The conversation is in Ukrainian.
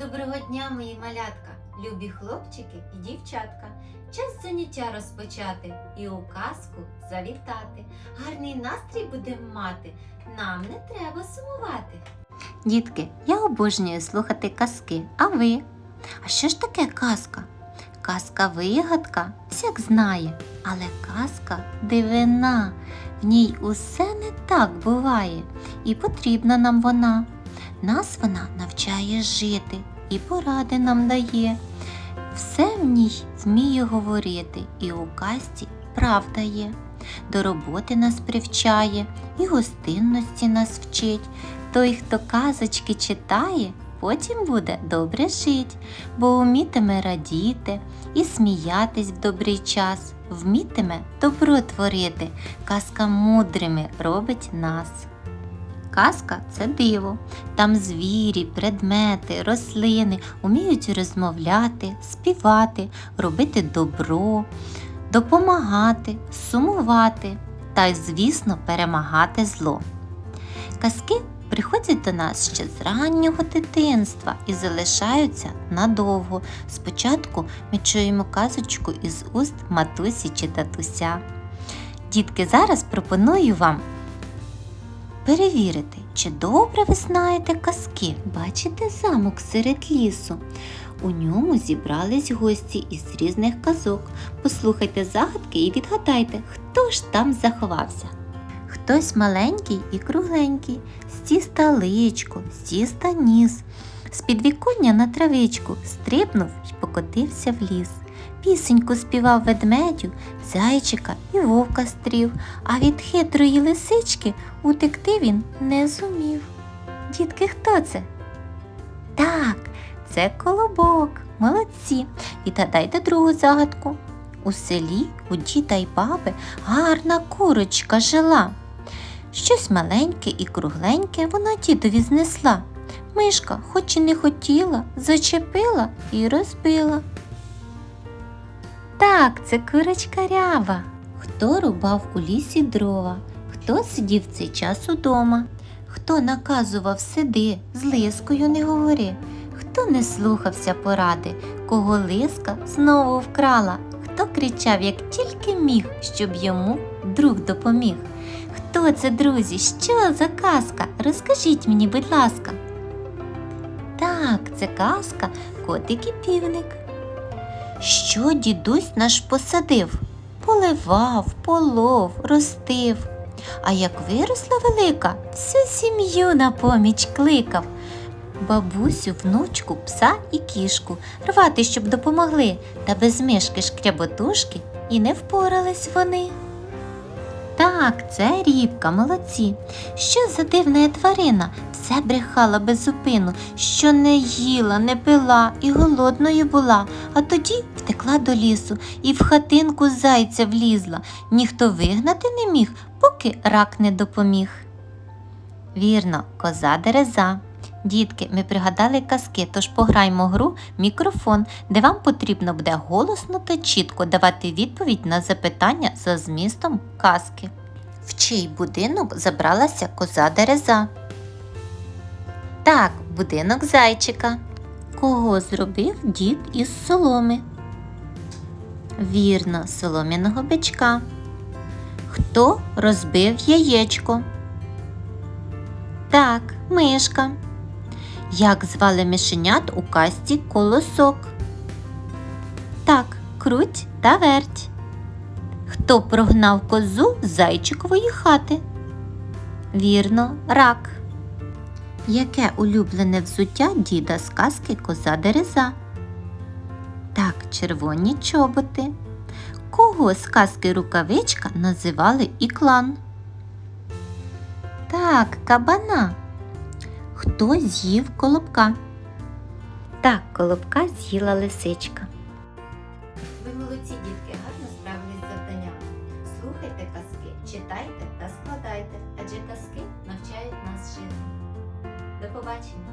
Доброго дня, мої малятка, любі хлопчики і дівчатка. Час заняття розпочати і у казку завітати. Гарний настрій будемо мати, нам не треба сумувати. Дітки, я обожнюю слухати казки, а ви? А що ж таке казка? Казка вигадка, всяк знає, але казка дивина. В ній усе не так буває, і потрібна нам вона. Нас вона навчає жити і поради нам дає. Все в ній вміє говорити, і у казці правда є. До роботи нас привчає, і гостинності нас вчить. Той, хто казочки читає, потім буде добре жить, бо вмітиме радіти і сміятись в добрий час, вмітиме добро творити, казка мудрими робить нас. Казка це диво. Там звірі, предмети, рослини вміють розмовляти, співати, робити добро, допомагати, сумувати та, й, звісно, перемагати зло. Казки приходять до нас ще з раннього дитинства і залишаються надовго. Спочатку ми чуємо казочку із уст матусі чи татуся. Дітки, зараз пропоную вам перевірити, чи добре ви знаєте казки. Бачите замок серед лісу. У ньому зібрались гості із різних казок. Послухайте загадки і відгадайте, хто ж там заховався. Хтось маленький і кругленький, з тіста личко, з тіста ніс, з підвіконня на травичку стрибнув і покотився в ліс. Пісеньку співав ведмедю, зайчика і вовка стрів, а від хитрої лисички утекти він не зумів. Дітки, хто це? Так, це колобок. Молодці. Відгадайте другу загадку. У селі у діда й баби гарна курочка жила. Щось маленьке і кругленьке вона дідові знесла. Мишка, хоч і не хотіла, зачепила і розбила. Так, це курочка рява. Хто рубав у лісі дрова, хто сидів цей час удома, хто наказував сиди, з лискою не говори, хто не слухався поради, кого лиска знову вкрала, хто кричав, як тільки міг, щоб йому друг допоміг. Хто це, друзі? Що за казка? Розкажіть мені, будь ласка. Так, це казка котик і півник. Що дідусь наш посадив? Поливав, полов, ростив. А як виросла велика, всю сім'ю на поміч кликав. Бабусю, внучку, пса і кішку рвати, щоб допомогли, та без мишки шкряботушки і не впорались вони. Так, це рібка, молодці. Що за дивна тварина? Все брехала без зупину, що не їла, не пила і голодною була, а тоді втекла до лісу і в хатинку зайця влізла. Ніхто вигнати не міг, поки рак не допоміг. Вірно, коза дереза. Дітки, ми пригадали казки, тож пограймо гру мікрофон, де вам потрібно буде голосно та чітко давати відповідь на запитання за змістом казки. В чий будинок забралася коза дереза? Так, будинок зайчика. Кого зробив дід із соломи? Вірно, солом'яного бичка. Хто розбив яєчко? Так, мишка. Як звали мишенят у касті колосок? Так, круть та верть. Хто прогнав козу з зайчикової хати? Вірно, рак. Яке улюблене взуття діда з казки коза дереза? Так, червоні чоботи. Кого з казки рукавичка називали іклан? Так, кабана. Хто з'їв колобка? Так, колобка з'їла лисичка. Ви молодці, дітки, гарно справились з завданням. Слухайте казки, читайте та складайте, адже казки навчають нас жити. До побачення!